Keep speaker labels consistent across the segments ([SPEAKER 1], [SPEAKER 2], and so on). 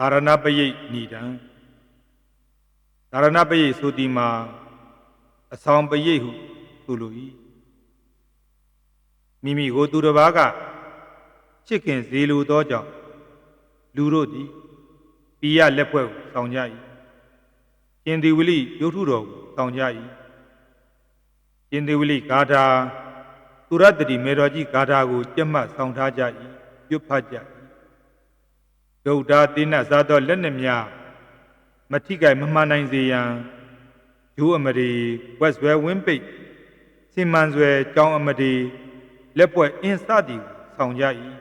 [SPEAKER 1] ဒါရဏပရိတ်ဏိဒံဒါရဏပရိတ်ဆိုသည်မှာအဆောင်ပရိတ်ဟုဆိုလို၏မိမိကိုသူတစ်ပါးကချစ်ခင်စေလိုသောကြောင့်လူတို့သည်ပိယလက်ဖွဲ့ကိုဆောင်ကြ၏ကျင်ဒီဝလိရုပ်ထုတော်ကိုဆောင်ကြ၏ကျင်ဒီဝလိဂါထာသူရတ္တိမေတော်ကြီးဂါထာကိုကြက်မှတ်ဆောင်ထားကြ၏ပြုတ်ဖတ်ကြ၏ ဒုဒ္ဓတိနသာသောလက်နှမြမထိကြိုက်မမှန်နိုင်စေရန်ဂျိုးအမရီဝက်ဆွဲဝင်းပိတ်စင်မန်ဆွဲကြောင်းအမရီလက်ပွက်အင်းစသည်ကိုဆောင်ကြ၏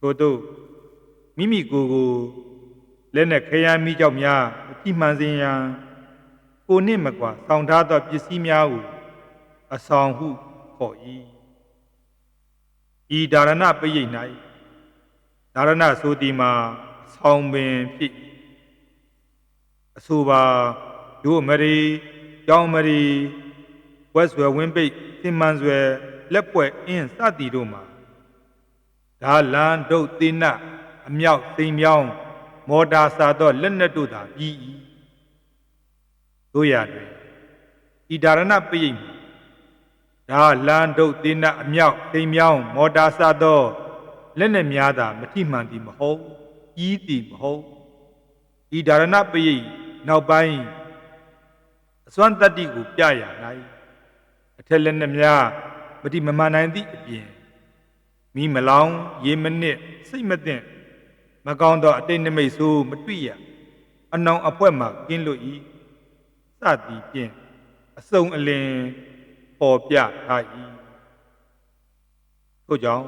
[SPEAKER 1] ထို့သို့မိမိကိုယ်ကိုလက်နဲ့ခရမ်းမိကြောက်များမတိမှန်စေရန်ကိုနှင့်မကွာဆောင်ထားသောပစ္စည်းများကိုအဆောင်ဟုခေါ်၏ဤဒါရဏပရိတ်၌ ဒါရဏဆိုသည်မှာဆောင်းပင်ဖြစ်၏အဆိုပါဒုမရီကြောင်းမရီဝက်ဆွယ်ဝင်းပိတ်စင်မန်ဆွယ်လက်ပွက်အင်းစသည်တို့မှာဒါလန်ဒုတ်သိနအမြောက်သိမ်မြောင်းမော်တာစာသောလက်နက်တို့သာပြီး၏တို့ရတွင်ဤဒါရဏပရိတ်မှာဒါလန်ဒုတ်သိနအမြောက်သိမ်မြောင်းမော်တာစာသော လက်နက်များသာမထိမှန်သည်မဟုတ်ကြီးသည်မဟုတ်ဤဒါရဏပရိတ်နောက်ပိုင်းအစွမ်းတတ္တိကိုပြရ၌အထက်လက်နက်များမတိမမှန်နိုင်သည့်အပြင်မိမလောင်ရေမနစ်စိတ်မသိမကောင်းသောအတိတ်နမိတ်ဆိုးမတွေ့ရအနောင်အဖွဲမှကင်းလွတ်၏စသည်ဖြင့်အစုံအလင်ပေါ်ပြထား၏ထို့ကြောင့်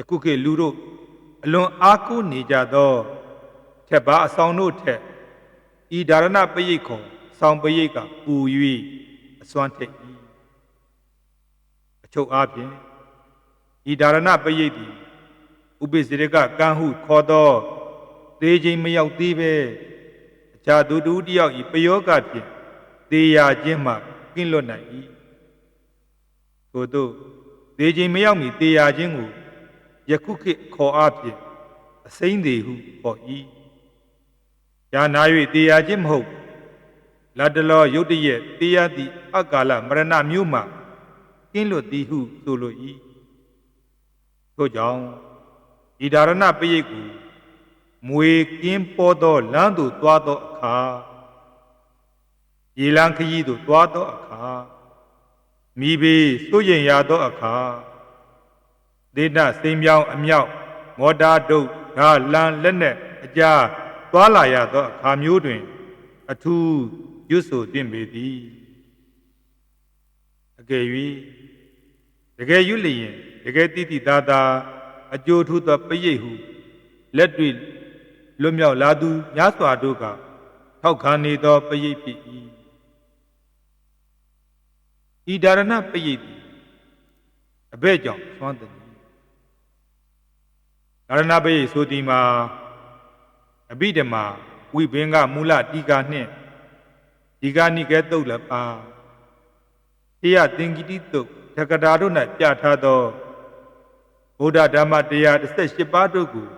[SPEAKER 1] ယခုခေတ်လူတို့အလွန်အားကိုးနေကြသောထက်ပါအဆောင်တို့ထက်ဤဒါရဏပရိတ်ခေါ်ဆောင်ပရိတ်ကပူ၍အစွမ်းထက်၏အချုပ်အားဖြင့်ဤဒါရဏပရိတ်သည်ဥပိစေရကကံဟုခေါ်သောသေခြင်းမရောက်သေးပဲအခြားသူတူတယောက်ဤပယောဂဖြင့်သေရာခြင်းမှကင်းလွတ်နိုင်၏ထို့သောသေခြင်းမရောက်မီသေရာခြင်းကို ယခုခေတ်ခေါ်အားဖြင့်အစိမ့်သေးဟုခေါ်၏ယာနာ၍တေယာခြင်းမဟုတ်လတ်တလောယုတ်တရက်တေယတိအကာလမရဏမျိုးမှကင်းလွတ်သည်ဟုဆိုလို၏ထို့ကြောင့်ဤဒါရဏပရိတ်ကိုမွေကင်းပေါ်သောလမ်းသို့သွားသောအခါရေလန်းခရီးသို့သွားသောအခါမိဘေးစိုးရင်ရသောအခါ ဒေနစိမ်ပြောင်းအမြောက်မော်တာဒုတ်ဓာလန်လက်နဲ့အကြာသွားလာရသောအခါမျိုးတွင် အထူးရွတ်ဆိုသင့်ပေသည်အကယ်၍တကယ်ရွတ်လျင်တကယ်တိတိသားသားအကျိုးထူးသောပရိတ်ဟုလက်တွေ့လွတ်မြောက်လာသူများစွာတို့ကထောက်ခံနေသောပရိတ်ဖြစ်၏ဤဒါရဏပရိတ်သည်အဘဲ့ကြောင့်သွမ်းသည် ဒါရဏပရိတ်ဆိုသည်မှာအဘိဓမ္မာဝိဘင်္ဂမူလတီကာနှင့်ဒီကာနိကေတုတ်လည်းပါတရားသင်္ကိတိတုတ်တက္ကတာတို့၌ပြထားသောဗုဒ္ဓဓမ္မတရား18ပါးတို့ကို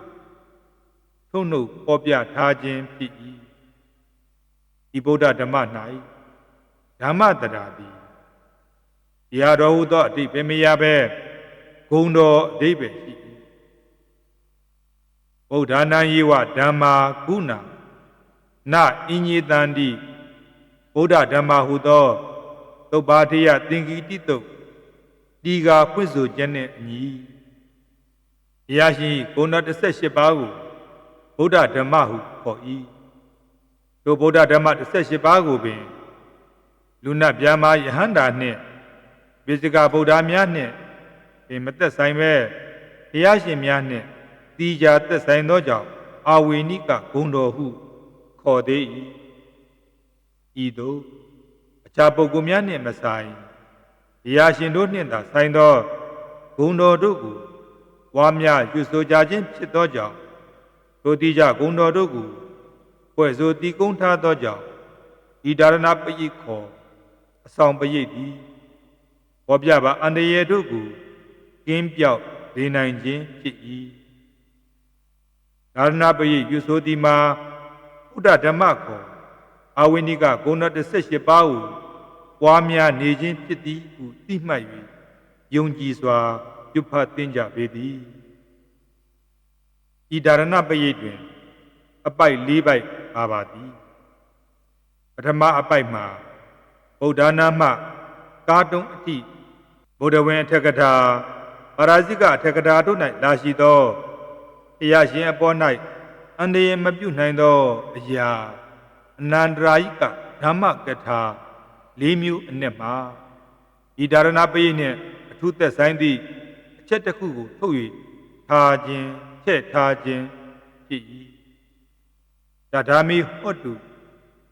[SPEAKER 1] ထုံနှုတ်ပေါ်ပြထားခြင်းဖြစ်၏ဒီဗုဒ္ဓဓမ္မ၌ဓမ္မတရာသည်တရားတော်ဟူသောအတိပင်မရပဲဂုံတော်အတိပဲရှိ၏ ဗုဒ္ဓနာယေဝဓမ္မာကုဏနအင်ညေတန္တိဗုဒ္ဓဓမ္မာဟူသောသုတ်ပါထေယသင်္ကိတိတုတ်ဒီဃာဖွင့်ဆိုခြင်းနှင့်အညီဘုရားရှင်ဂုဏ18ပါးကိုဗုဒ္ဓဓမ္မဟုခေါ်၏ထိုဗုဒ္ဓဓမ္မ18ပါးကိုပင်လူနတ်ဗျာမာယဟန္တာနှင့်ပိစကဗုဒ္ဓများနှင့်ပင်မသက်ဆိုင်ပဲဘုရားရှင်များနှင့် တီကြသက်ဆိုင်သောကြောင့်အာဝေနိကဂုံတော်ဟုခေါ်သေး၏ဤသို့အခြားပုဂ္ဂိုလ်များနှင့်မဆိုင်ဘုရားရှင်တို့နှင့်သာဆိုင်သောဂုံတော်တို့ကိုဝါများရွဆိုကြခြင်းဖြစ်သောကြောင့်တို့တိကြဂုံတော်တို့ကိုဖွဲ့ဆိုတည်ကုန်းထားသောကြောင့်ဤဒါရဏပရိခောအဆောင်ပရိသည်ပေါ်ပြပါအန္တရာယ်တို့ကိုကင်းပြောက်နေနိုင်ခြင်းဖြစ်၏ ဒါရဏပရိခောအဆောင်ပရိသည်ပေါ်ပြပါအန္တရာယ်တို့ကိုကင်းပြောက်နေနိုင်ခြင်းဖြစ်၏ဒါရဏပရိပြုဆိုသည်မှာဥဒ္ဓဓမ္မခေါ်အာဝိနိကဂုဏ18ပါးကိုပွားများနေခြင်းဖြစ်သည်ဟုသိမှတ်၍ယုံကြည်စွာပြုဖတ်သင်ကြပေသည်ဤဒါရဏပရိတွင် အပိုက်၄ပိုက်ပါပါသည်ပထမအပိုက်မှာဗုဒ္ဓနာမကာတုံးအတိဗုဒ္ဓဝင်အထက်ကထာပါရာဇိကအထက်ကထာတို့၌လာရှိသော တရားရှင်အပေါ်၌အန္တရာယ်မပြုနိုင်သောအရာအနန္တရာယိကဓမ္မကထာ၄မျိုးအနက်မှာဤဒါရဏပရိနှင့်အထူးသက်ဆိုင်သည့်အချက်တစ်ခုကိုထုတ်၍ထားခြင်းထည့်ထားခြင်းဖြစ်၏တထာမီဟောတု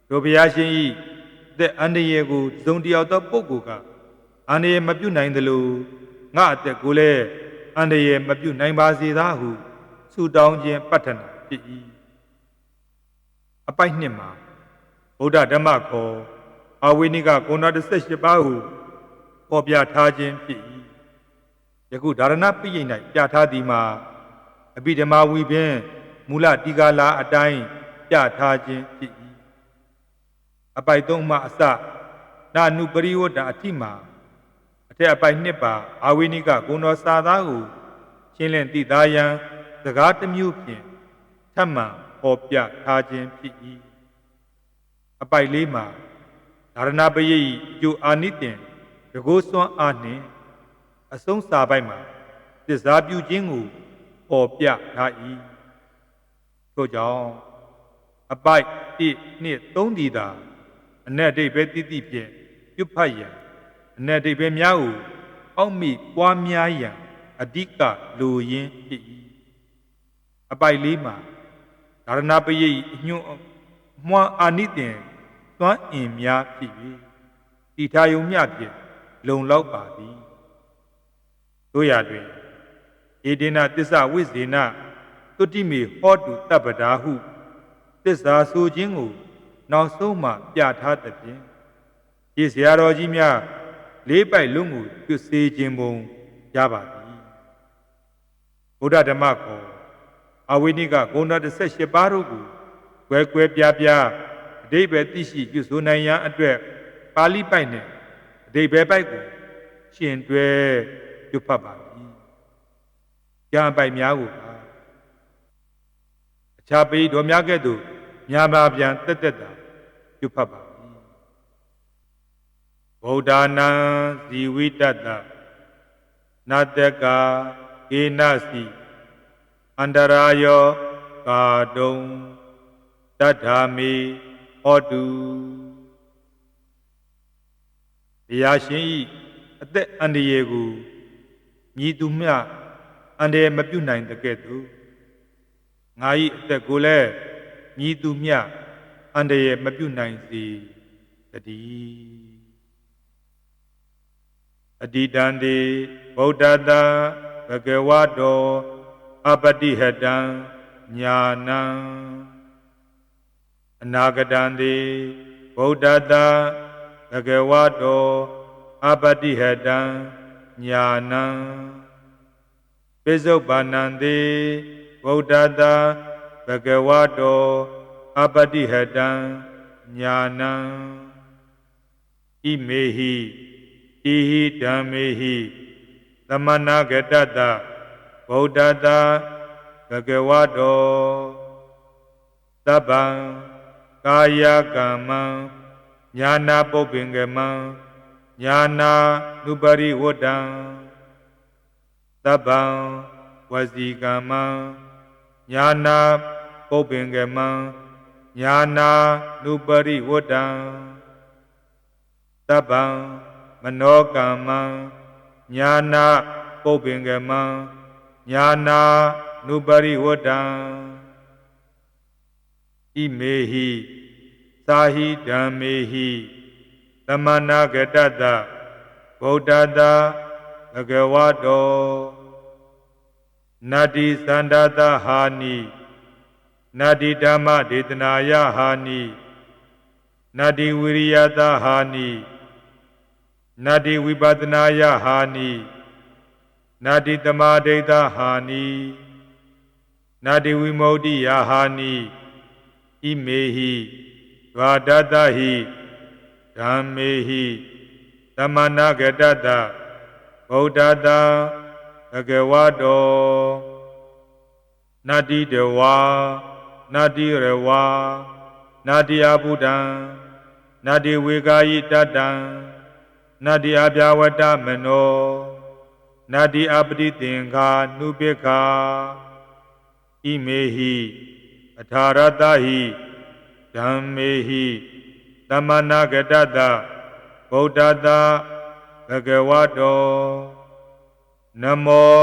[SPEAKER 1] တို့ဘုရားရှင်၏အသက်အန္တရာယ်ကိုသုံးတယောက်သောပုဂ္ဂိုလ်ကအန္တရာယ်မပြုနိုင်သလိုငါအသက်ကိုလည်းအန္တရာယ်မပြုနိုင်ပါစေသာဟု ဆုတောင်းခြင်းပတ္ထနာဖြစ်၏အပိုက်နှစ်မှာဗုဒ္ဓဓမ္မခေါ်အဝိနိကကုဏ18ပါးဟုပေါ်ပြထားခြင်းဖြစ်၏ယခုဒါရဏပိယိ၌ပြထားသည်မှာအဘိဓမ္မာဝီဖြင့်မူလတိကာလာအတိုင်းပြထားခြင်းဖြစ်၏အပိုက်သုံးမှအစနာနုပရိဝတ္တအထိမှာအထက်အပိုက်နှစ်ပါအာဝိနိကဂုဏတော်စာသားကိုရှင်းလင်းသိသားရန် စကားတစ်မျိုးဖြင့်ထပ်မံဟောပြထားခြင်းဖြစ်၏အပိုက်လေးမှာဒါရဏပရိယအကျိုးအာနိသင်တကိုးစွမ်းအားနှင့်အဆုံးစာပိုက်မှာသစ္စာပြုခြင်းကိုဟောပြထား၏ထို့ကြောင့်အပိုက်1နှစ်3ဒီသာအ내အတိတ်ပဲတိတိဖြင့်ပြုဖတ်ရန်အ내အတိတ်ပဲများကိုအောက်မိပွားများရန်အဓိကလိုရင်းဖြစ်၏ အပိုက်လေးမှာဒါရဏပရိယအညွန့်မွာအာနိသင်သွမ်းအင်များဖြစ်၍တိထာယုံမြဖြင့်လုံလောက်ပါသည်တို့ရတွင်ဧဒေနသစ္စာဝိဇေနတုတိမေဟောတုတပ္ပဒါဟုသစ္စာဆိုခြင်းကို နောက်ဆုံးမှပြထားသဖြင့်ဒီဆရာတော်ကြီးများလေးပိုက်လုံးကိုပြုစေခြင်းပုံရပါသည်ဗုဒ္ဓဓမ္မခေါ် အဝိနိကဂုဏ18ပါးတို့ကိုကွယ်ကွယ်ပြားပြားအဓိပ္ပာယ်သိရှိပြုဆိုနိုင်ရန်အတွက်ပါဠိပိုက်နဲ့အဓိပ္ပာယ်ပိုက်ကိုရှင်တွဲပြုဖတ်ပါပြီ။ကြာပိုက်များကိုပါအခြားပေတော်များကဲ့သို့များပါပြန်တက်တက်တာပြုဖတ်ပါပြီ။ဗုဒ္ဓနာဇီဝိတတနတကဧနစီ အန္တရာယောကာတုံတတ္ထာမေဟောတုတရားရှင်ဤအသက်အန္တရာယ်ကိုမြည်သူမျှအန္တရာယ်မပြုနိုင်တဲ့ကဲ့သို့ငါဤအသက်ကိုလည်းမြည်သူမျှအန္တရာယ်မပြုနိုင်စေတည်းအတိတံတေဗုဒ္ဓတာဘဂဝတော အပတိဟတံညာနံအနာဂတံတိဗုဒ္ဓတာဘဂဝတောအပတိဟတံညာနံပိစုပါဏံတိဗုဒ္ဓတာဘဂဝတောအပတိဟတံညာနံဣမေဟိဣဟိဓမ္မေဟိသမဏဂတတ ဗုဒ္ဓတာဘဂဝတောသဗ္ဗံကာယကမ္မံညာနာပုပ္ပင်္ဂမံညာနာနုပရိဝတ္တံသဗ္ဗံဝစီကမ္မံညာနာပုပ္ပင်္ဂမံညာနာနုပရိဝတ္တံသဗ္ဗံမနောကမ္မံညာနာပုပ္ပင်္ဂမံ ညာနာနုပရိဝတ္တံဣမေဟိသာဟိဓမ္မေဟိသမဏဂတတဗုဒ္ဓတာဘဂဝတောနတ္တိသန္တတဟာနိနတ္တိဓမ္မဒေသနာယဟာနိနတ္တိဝိရိယတဟာနိနတ္တိဝိပဒနာယဟာနိ နတ္တိသမာဒိဋ္ဌဟာနိနာတိဝိမု ക്തി ယာဟာနိဣမေဟိဒွာဒတဟိဓမ္မေဟိသမဏဂတတဗုဒ္ဓတဘဂဝတောနာတိတဝါနာတိရဝါနာတိအဘုဒ္ဓံနာတိဝေကာယိတတံနာတိအပြာဝတ္တမနော နာတိအပတိသင်္ခာနုပိခာဣမေဟိအထာရတဟိဓမ္မေဟိသမဏဂတတဗုဒ္ဓတဘဂဝတောနမော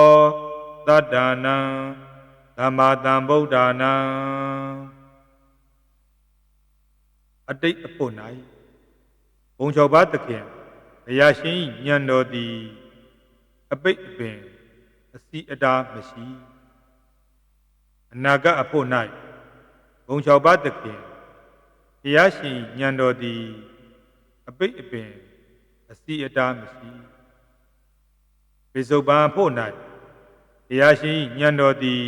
[SPEAKER 1] တတ္တနံသမ္မာသမ္ဗုဒ္ဓနာအတိတ်အဖို့၌ဘုံ၆ပါးသခင်ဘုရားရှင်၏ဉာဏ်တော်သည် အပိတ်အပင်အစီအတာမရှိအနာဂတ်အဖို့၌ဘုံ၆ပါးသခင်ဘုရားရှင်ဉာဏ်တော်သည်အပိတ်အပင်အစီအတာမရှိပိစုပန်အဖို့၌ဘုရားရှင်ဉာဏ်တော်သည်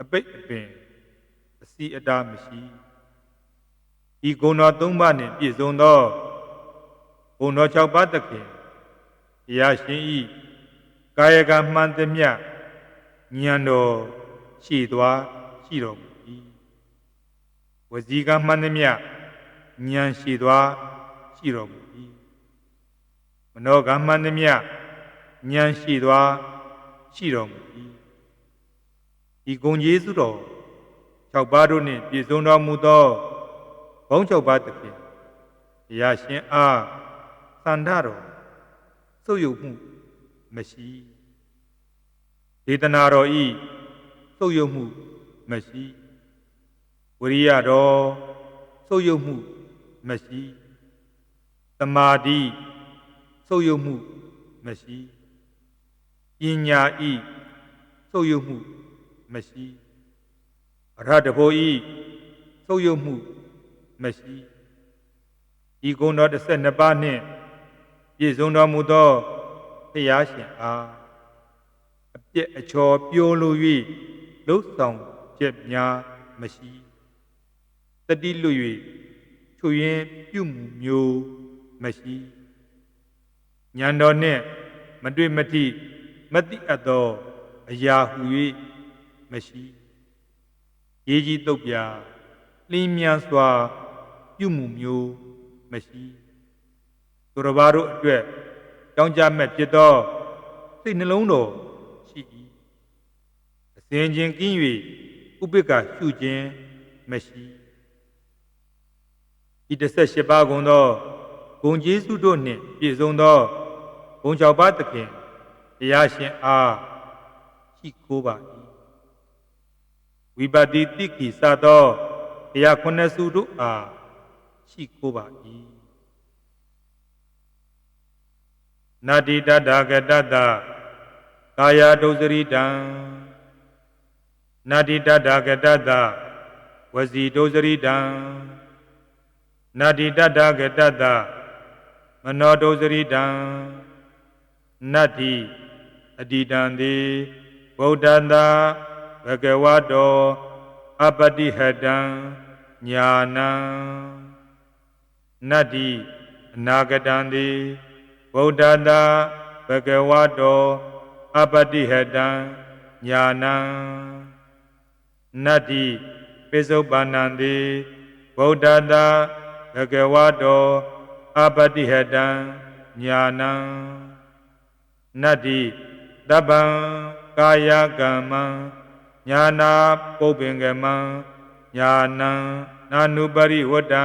[SPEAKER 1] အပိတ်အပင်အစီအတာမရှိဤဂုဏ်တော်၃ပါးနှင့်ပြည့်စုံသောဂုဏ်တော်၆ပါးသခင်ဘုရားရှင်ဤ ကာယကမှန်သမျှဉာဏ်တော်ရှိသွားရှိတော်မူ၏ဝစီကမှန်သမျှဉာဏ်ရှိသွားရှိတော်မူ၏မနောကမှန်သမျှဉာဏ်ရှိသွားရှိတော်မူ၏ဤဂုံကျေးဇူးတော်၆ပါးတို့နှင့်ပြည့်စုံတော်မူသောဘုံ၆ပါးသဖြင့်ဘုရားရှင်အားသန္ဓတော်စုပ်ယုပ်မှု မရှိဒေသနာတော်ဤစုပ်ယုပ်မှုမရှိဝရိယတော်စုပ်ယုပ်မှုမရှိတမာတိစုပ်ယုပ်မှုမရှိပညာဤစုပ်ယုပ်မှုမရှိအရဟတဘောဤသုတ်ယုတ်မှုမရှိဤကုံတော်12ပါးနှင့်ပြည့်စုံတော်မူသော ဖျားရှင်အားအပြည့်အချော်ပြိုးလို၍လှုပ်ဆောင်ချက်များမရှိတတိလွတ်၍ချွရင်ပြုမှုမျိုးမရှိဉာဏ်တော်နှင့်မတွေ့မထိမတိအပ်သောအရာဟု၍မရှိရေးကြီးတုတ်ပြလင်းမြန်စွာ ပြုမှုမျိုးမရှိသူတော်ဘာတို့အတွက် ကြောင်းကြမဲ့ဖြစ်သောစိတ်နှလုံးတော်ရှိ၏အစဉ်ချင်းကင်း၍ဥပိ္ပကရှုခြင်းမရှိဤ18ပါးကုန်သောဂုံကျေးဇူးတို့နှင့်ပြည့်စုံသောဘုံ၆ပါးသခင်တရားရှင်အားရှိခိုးပါ၏ဝိပတိတိကိစသောတရားခုနှစ်စုတို့အားရှိခိုးပါ၏ နာတိတတကတတကာယဒုစရိတံနာတိတတကတတဝစီဒုစရိတံနာတိတတကတတမနောဒုစရိတံနတ္တိအတိတံတိဗုဒ္ဓံသာဘဂဝတောအပတိဟတံညာနံနတ္တိအနာဂတံတိ ဗုဒ္ဓတာဘဂဝတောအပတိဟတံညာနံနတ္တိပိစုပန္နံတိဗုဒ္ဓတာဘဂဝတောအပတိဟတံညာနံနတ္တိတပ္ပံကာယကမ္မံညာနာပုပ္ပင်ကမံညာနံနာနုပရိဝတ္တံ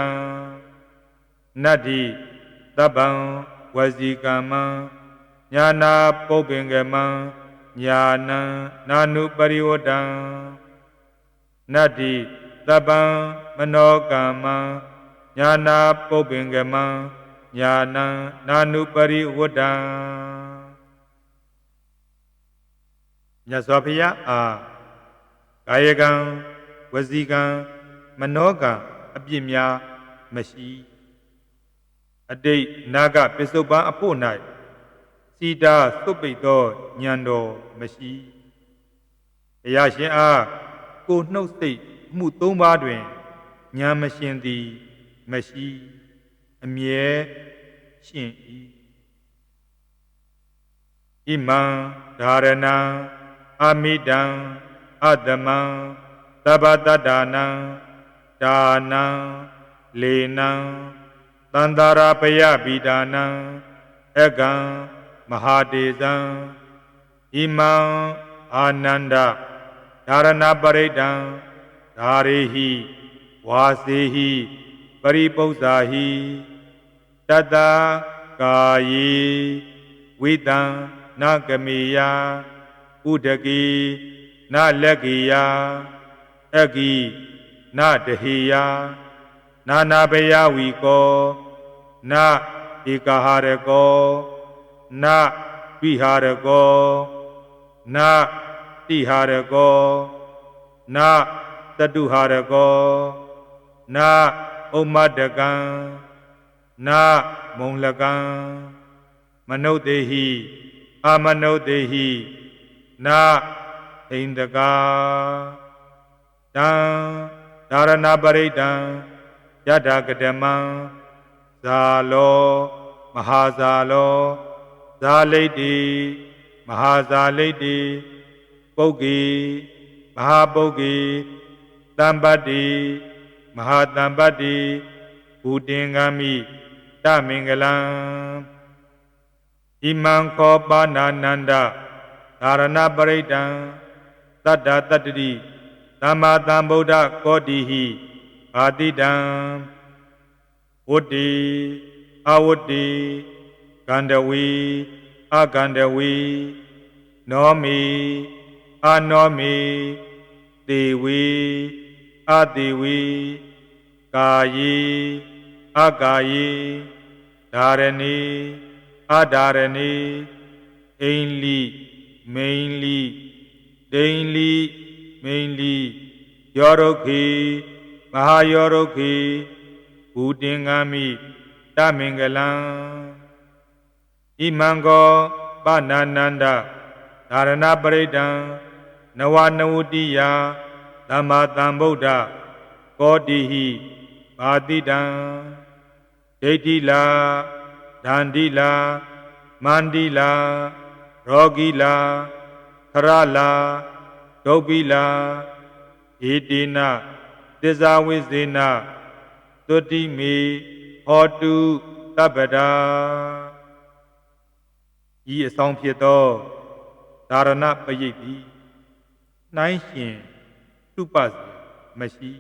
[SPEAKER 1] နတ္တိတပ္ပံ ဝစီကမ္မံညာနာပုပ္ပင်ကမံညာနံနာနုပရိဝတ္တံနတ္တိတပ္ပံမနောကမ္မံညာနာပုပ္ပင်ကမံညာနံနာနုပရိဝတ္တံမြတ်စွာဘုရားအားကာယကံဝစီကံမနောကံအပြစ်များမရှိ အတိတ်နာဂပစ္စုပန်အဖို့၌စီတာသုတ်ပိတ်သောဉာဏ်တော်မရှိဘုရားရှင်အားကိုနှုတ်စိတ်အမှုသုံးပါးတွင်ညာမရှင်သည်မရှိအမြဲရှင်၏ဣမံဓာရဏံအမိတံအတ္တမံသဗ္ဗတတ္တာနံဒါနံလေနံ တန္တာရပယပိဒါနံအကံမဟာတေဇံဣမံအာနန္ဒဓာရဏပရိဒံဓာရေဟိဝါစေဟိပရိပု္ပ္ပာဟိတတ္တကာယေဝိတံနဂမေယဥဒကေနလက်ကေယအဂိနတဟေယနာနာဘယဝီကော နဧကဟာရကောနဝိဟာရကောနတိဟာရကောနတတုဟာရကောနဥမ္မတကံနမုံလကံမနုဿေဟိအမနုဿေဟိနဣန္ဒကာတံဒါရဏပရိဒံယထာကတမံ ဇာလောမဟာဇာလောဇာလိတ္တိမဟာဇာလိတ္တိပုဂ္ဂေမဟာပုဂ္ဂေတမ္ပတ္တိမဟာတမ္ပတ္တိဘူတင်ဂามိတမင်္ဂလံဣမံခောပါဏာနန္ဒသာရဏပရိဒံတတ္တတတ္တိသမ္မာသမ္ဗုဒ္ဓကောတိဟိအာတိတံ ဝတ္တိအဝတ္တိကန္တဝီအကန္တဝီနောမီအနောမီတေဝီအတေဝီကာယေအကာယေဓာရဏီအဓာရဏီအိန္လိမိန်လိဒိန်လိမိန်လိယောရုခေမဟာယောရုခေ ဘူတင်္ဂမိတမင်္ဂလံဣမံကောပနာနန္ဒဓာရဏပရိဒံနဝနဝတိယသမ္မာသမ္ဗုဒ္ဓကောတိဟိပါတိတံဒိဋ္ဌိလာဒန္တိလာမန္တိလာရောဂီလာခရလာဒုပ္ပိလာဧတေနသစ္စာဝိဇေန သုတိမေဟောတုတပ္ပဒာဤအဆောင်ဖြစ်သောဒါရဏပရိတ်သည်နှိုင်းရှင်တုပစီမရှိ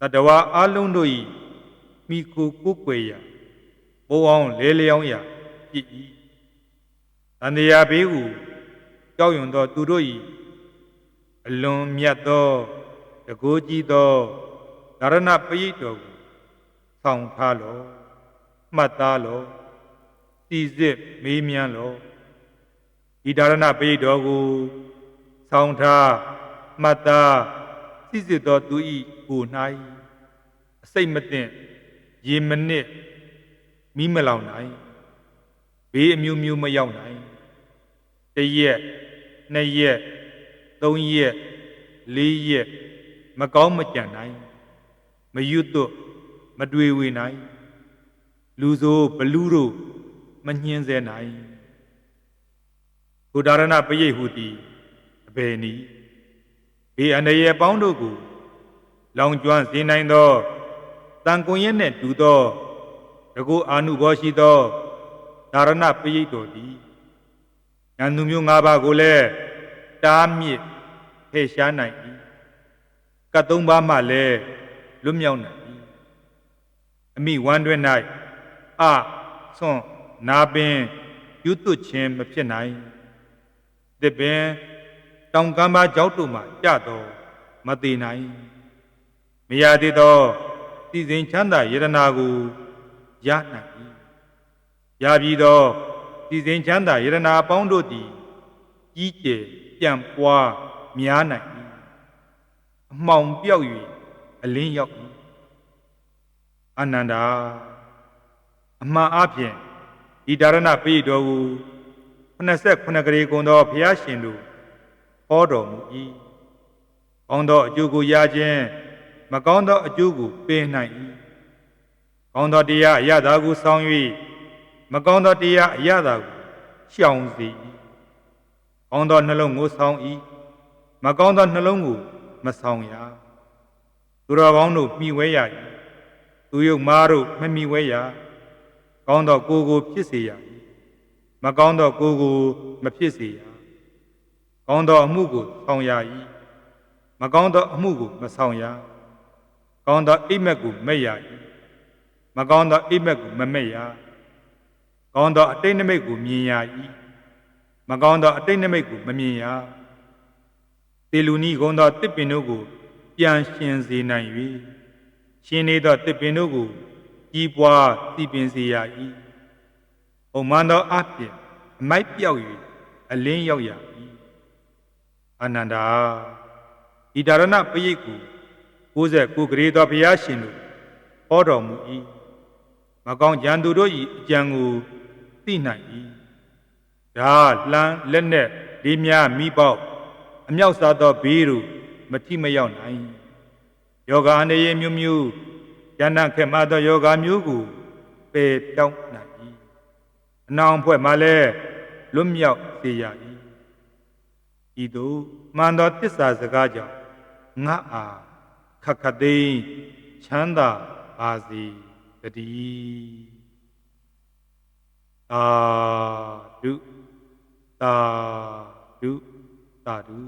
[SPEAKER 1] တတဝါအလုံးတို့၏မိကိုကိုယ်ွယ်ရာဘိုးအောင်လဲလျောင်းရာဖြစ်၏တန်တရာဘေးဟုကြောက်ရွံ့သောသူတို့၏အလွန်မြတ်သောတကိုးကြီးသော ဒါရဏပရိတ်တော်ကိုဆောင်ထားလောမှတ်သားလောစီစစ်မေးမြန်းလောဤဒါရဏပရိတ်တော်ကိုဆောင်ထားမှတ်သားစီစစ်သောသူ၏ကို၌အစိတ်မသိရေမနစ်မိမလောင်နိုင်ဘေးအမျိုးမျိုးမရောက်နိုင်တရက်နှစ်ရက်သုံးရက်လေးရက်မကောင်းမကြံနိုင် မရွတ်သွတ်မတွေ့ဝေနိုင် လူဆိုဘလူးတို့မညှင်းစေနိုင်ဘုဒ္ဓရဏပရိတ်ဟုသည်အဘယ်နည်းဘေးအန္တရာယ်ပေါင်းတို့ကိုလောင်ကျွမ်းစေနိုင်သောတန်ကွန်ရက်နှင့်တူသောတကုအာနုဘောရှိသောဒါရဏပရိတ်တော်သည်ဉာဏ်သူမျိုး၅ပါးကိုလည်းတားမြစ်ဖယ်ရှားနိုင်၏ကတ်သုံးပါးမှလည်း လွတ်မြောက်နိုင်၏အမိဝမ်းတွင်၌အဆွန်နာပင်ယူသွခြင်းမဖြစ်နိုင်တစ်ပင်တောင်ကမ်းပါကြောက်တို့မှကြတော့မသေးနိုင်မရသေးသောစီစဉ်ချမ်းသာယရနာကိုရနိုင်၏ရပြီးသောစီစဉ်ချမ်းသာယရနာအပေါင်းတို့သည်ကြီးကျယ်ပြန့်ပွားများနိုင်၏အမှောင်ပြောက်၍ အလင်းရောက်၏အနန္တာအမှန်အဖြင့်ဤဒါရဏပိတော်ကို89ကလေးကုံသောဘုရားရှင်တို့ဟောတော်မူ၏ကောင်းသောအကျိုးကိုရခြင်းမကောင်းသောအကျိုးကိုပေးနိုင်၏ကောင်းသောတရားအရသာကိုဆောင်၍မကောင်းသောတရားအရသာကိုရှောင်စေ၏ကောင်းသောနှလုံးကိုဆောင်၏မကောင်းသောနှလုံးကိုမဆောင်ရ သူတော်ကောင်းတို့မိဝဲရ၏သူယုတ်မားတို့မမိဝဲရကောင်းသောကိုယ်ကိုဖြစ်စေရ၏မကောင်းသောကိုယ်ကိုမဖြစ်စေရကောင်းသောအမှုကိုဆောင်ရ၏မကောင်းသောအမှုကိုမဆောင်ရကောင်းသောအိပ်မက်ကိုမဲ့ရ၏မကောင်းသောအိပ်မက်ကိုမမဲ့ရကောင်းသောအတိတ်နိမိတ်ကိုမြင်ရ၏မကောင်းသောအတိတ်နိမိတ်ကိုမမြင်ရတေလူနီကုံသောတစ်ပင်တို့ကို ပြန်ရှင်စေနိုင်၍ရှင်နေသောတစ်ပင်တို့ကိုကြီးပွားတည်ပင်စေရ၏။အုံမန်သောအပြင်အမိုက်ပြောက်၍အလင်းရောက်ရ၏။အာနန္ဒာဤဒါရဏပရိတ်ကို69ကလေးသောဘုရားရှင်တို့ဟောတော်မူ၏။မကောင်းကြံသူတို့၏အကြံကိုသိနိုင်၏။ဒါလှမ်းလက်နက်လေးများမိပေါက်အမြောက်စားသောဘေးတို့ မတိမရောက်နိုင်ယောဂအနေရမျိုးမျိုးဉာဏ်ခက်မှသောယောဂမျိုးကိုပယ်ပြောင်းနိုင်၏အနောင်ဖွဲ့မှလည်းလွတ်မြောက်စေရ၏ဤသို့မှန်သောတစ္ဆာစကားကြောင့်ငါအားခက်ခတ်သိမ်းချမ်းသာပါစေတည်းသာဓုသာဓုသာဓု